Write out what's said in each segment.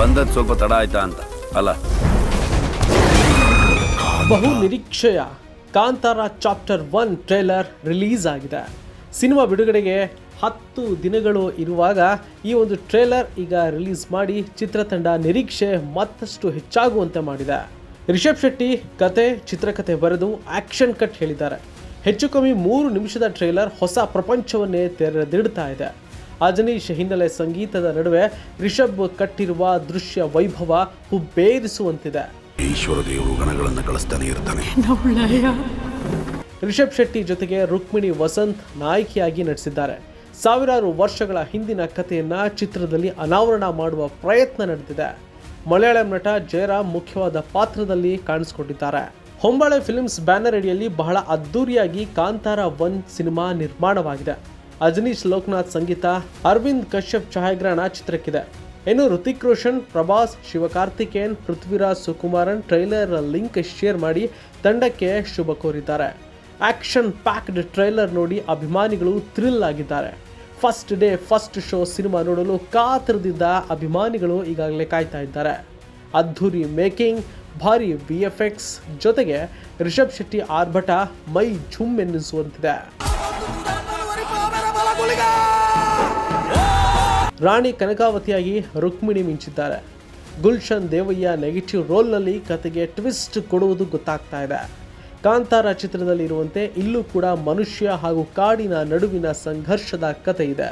ಬಂದದ್ದು ಸ್ವಲ್ಪ ತಡ ಆಯ್ತಾ ಅಂತ. ಅಲ್ಲ. ಬಹು ನಿರೀಕ್ಷೆಯ Kantara chapter one trailer release ಆಗಿದೆ. ಸಿನಿಮಾ ಬಿಡುಗಡೆಗೆ ಹತ್ತು ದಿನಗಳು ಇರುವಾಗ ಈ ಒಂದು ಟ್ರೇಲರ್ ಈಗ ರಿಲೀಸ್ ಮಾಡಿ ಚಿತ್ರತಂಡ ನಿರೀಕ್ಷೆ ಮತ್ತಷ್ಟು ಹೆಚ್ಚಾಗುವಂತೆ ಮಾಡಿದೆ. ರಿಷಬ್ ಶೆಟ್ಟಿ ಕತೆ ಚಿತ್ರಕಥೆ ಬರೆದು ಆಕ್ಷನ್ ಕಟ್ ಹೇಳಿದ್ದಾರೆ. ಹೆಚ್ಚು ಕಮ್ಮಿ ಮೂರು ನಿಮಿಷದ ಟ್ರೇಲರ್ ಹೊಸ ಪ್ರಪಂಚವನ್ನೇ ತೆರೆದಿಡ್ತಾ ಇದೆ. ಅಜನೀಶ್ ಹಿನ್ನೆಲೆ ಸಂಗೀತದ ನಡುವೆ ರಿಷಬ್ ಕಟ್ಟಿರುವ ದೃಶ್ಯ ವೈಭವ ಹುಬ್ಬೇರಿಸುವಂತಿದೆ. ಈಶ್ವರ ದೇವರು ಗಣಗಳನ್ನು ಕಳಿಸ್ತಾನೆ ಇರ್ತಾನೆ. ರಿಷಬ್ ಶೆಟ್ಟಿ ಜೊತೆಗೆ ರುಕ್ಮಿಣಿ ವಸಂತ್ ನಾಯಕಿಯಾಗಿ ನಟಿಸಿದ್ದಾರೆ. ಸಾವಿರಾರು ವರ್ಷಗಳ ಹಿಂದಿನ ಕಥೆಯನ್ನ ಚಿತ್ರದಲ್ಲಿ ಅನಾವರಣ ಮಾಡುವ ಪ್ರಯತ್ನ ನಡೆದಿದೆ. ಮಲಯಾಳಂ ನಟ ಜಯರಾಮ್ ಮುಖ್ಯವಾದ ಪಾತ್ರದಲ್ಲಿ ಕಾಣಿಸಿಕೊಂಡಿದ್ದಾರೆ. ಹೊಂಬಾಳೆ ಫಿಲ್ಮ್ಸ್ ಬ್ಯಾನರ್ ಅಡಿಯಲ್ಲಿ ಬಹಳ ಅದ್ದೂರಿಯಾಗಿ ಕಾಂತಾರ ಒನ್ ಸಿನಿಮಾ ನಿರ್ಮಾಣವಾಗಿದೆ. ಅಜನೀಶ್ ಲೋಕನಾಥ್ ಸಂಗೀತ, ಅರವಿಂದ್ ಕಶ್ಯಪ್ ಛಾಯಾಗ್ರಹಣ ಚಿತ್ರಕ್ಕಿದೆ. ಇನ್ನು Hrithik Roshan, Prabhas, Sivakarthikeyan, Prithviraj Sukumaran trailer link share ಮಾಡಿ ತಂಡಕ್ಕೆ ಶುಭ ಕೋರಿದ್ದಾರೆ. ಆಕ್ಷನ್ ಪ್ಯಾಕ್ಡ್ ಟ್ರೈಲರ್ ನೋಡಿ ಅಭಿಮಾನಿಗಳು ಥ್ರಿಲ್ ಆಗಿದ್ದಾರೆ. First day, first show cinema ನೋಡಲು ಕಾತರದಿದ್ದ ಅಭಿಮಾನಿಗಳು ಈಗಾಗಲೇ ಕಾಯ್ತಾ ಇದ್ದಾರೆ. ಅದ್ಧೂರಿ ಮೇಕಿಂಗ್, ಭಾರಿ ಬಿ ಎಫ್ ಎಕ್ಸ್ ಜೊತೆಗೆ ರಿಷಬ್ ಶೆಟ್ಟಿ ಆರ್ಭಟ ಮೈ ಝುಮ್ ಎನ್ನಿಸುವಂತಿದೆ. ರಾಣಿ ಕನಕಾವತಿಯಾಗಿ ರುಕ್ಮಿಣಿ ಮಿಂಚಿದ್ದಾರೆ. ಗುಲ್ಶನ್ ದೇವಯ್ಯ ನೆಗೆಟಿವ್ ರೋಲ್ನಲ್ಲಿ ಕತೆಗೆ ಟ್ವಿಸ್ಟ್ ಕೊಡುವುದು ಗೊತ್ತಾಗ್ತಾ ಇದೆ. ಕಾಂತಾರ ಚಿತ್ರದಲ್ಲಿ ಇರುವಂತೆ ಇಲ್ಲೂ ಕೂಡ ಮನುಷ್ಯ ಹಾಗೂ ಕಾಡಿನ ನಡುವಿನ ಸಂಘರ್ಷದ ಕತೆ ಇದೆ.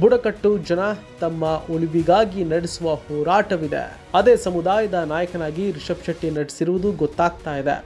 ಬುಡಕಟ್ಟು ಜನ ತಮ್ಮ ಉಳಿವಿಗಾಗಿ ನಡೆಸುವ ಹೋರಾಟವಿದೆ. ಅದೇ ಸಮುದಾಯದ ನಾಯಕನಾಗಿ ರಿಷಬ್ ಶೆಟ್ಟಿ ನಟಿಸಿರುವುದು ಗೊತ್ತಾಗ್ತಾ ಇದೆ.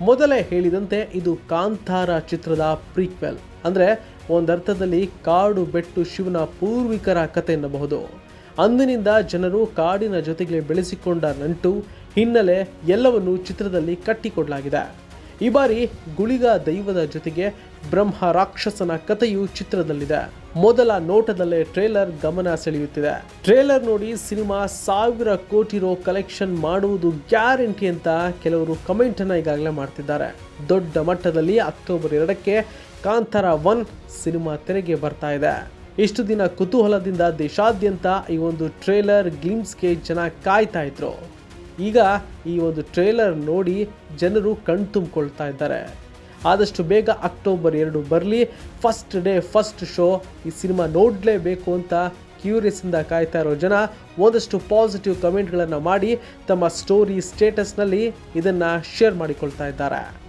ಮೊದಲೇ ಹೇಳಿದಂತೆ ಇದು ಕಾಂತಾರ ಚಿತ್ರದ ಪ್ರೀಕ್ವೆಲ್. ಅಂದರೆ ಒಂದರ್ಥದಲ್ಲಿ ಕಾಡು ಬೆಟ್ಟು ಶಿವನ ಪೂರ್ವಿಕರ ಕತೆ ಎನ್ನಬಹುದು. ಅಂದಿನಿಂದ ಜನರು ಕಾಡಿನ ಜೊತೆಗೆ ಬೆಳೆಸಿಕೊಂಡ ನಂಟು ಹಿನ್ನೆಲೆ ಎಲ್ಲವನ್ನು ಚಿತ್ರದಲ್ಲಿ ಕಟ್ಟಿಕೊಡಲಾಗಿದೆ. ಈ ಬಾರಿ ಗುಳಿಗ ದೈವದ ಜೊತೆಗೆ ಬ್ರಹ್ಮ ರಾಕ್ಷಸನ ಕಥೆಯು ಚಿತ್ರದಲ್ಲಿದೆ. ಮೊದಲ ನೋಟದಲ್ಲೇ ಟ್ರೇಲರ್ ಗಮನ ಸೆಳೆಯುತ್ತಿದೆ. ಟ್ರೇಲರ್ ನೋಡಿ ಸಿನಿಮಾ ಸಾವಿರ ಕೋಟಿ ರೋ ಕಲೆಕ್ಷನ್ ಮಾಡುವುದು ಗ್ಯಾರಂಟಿ ಅಂತ ಕೆಲವರು ಕಮೆಂಟ್ ಅನ್ನ ಈಗಾಗಲೇ ಮಾಡ್ತಿದ್ದಾರೆ. ದೊಡ್ಡ ಮಟ್ಟದಲ್ಲಿ ಅಕ್ಟೋಬರ್ ಎರಡಕ್ಕೆ ಕಾಂತಾರ ಒನ್ ಸಿನಿಮಾ ತೆರೆಗೆ ಬರ್ತಾ ಇದೆ. ಇಷ್ಟು ದಿನ ಕುತೂಹಲದಿಂದ ದೇಶಾದ್ಯಂತ ಈ ಒಂದು ಟ್ರೇಲರ್ ಗ್ಲಿಮ್ಸ್ಗೆ ಜನ ಕಾಯ್ತಾ ಇದ್ರು. ಈಗ ಈ ಒಂದು ಟ್ರೇಲರ್ ನೋಡಿ ಜನರು ಕಣ್ತುಂಬಿಕೊಳ್ತಾ ಇದ್ದಾರೆ. ಆದಷ್ಟು ಬೇಗ ಅಕ್ಟೋಬರ್ ಎರಡು ಬರಲಿ ಫಸ್ಟ್ ಡೇ ಫಸ್ಟ್ ಶೋ ಈ ಸಿನಿಮಾ ನೋಡಲೇಬೇಕು ಅಂತ ಕ್ಯೂರಿಯಸ್ಸಿಂದ ಕಾಯ್ತಾ ಇರೋ ಜನ ಒಂದಷ್ಟು ಪಾಸಿಟಿವ್ ಕಮೆಂಟ್ಗಳನ್ನು ಮಾಡಿ ತಮ್ಮ ಸ್ಟೋರಿ ಸ್ಟೇಟಸ್ನಲ್ಲಿ ಇದನ್ನು ಶೇರ್ ಮಾಡಿಕೊಳ್ತಾ ಇದ್ದಾರೆ.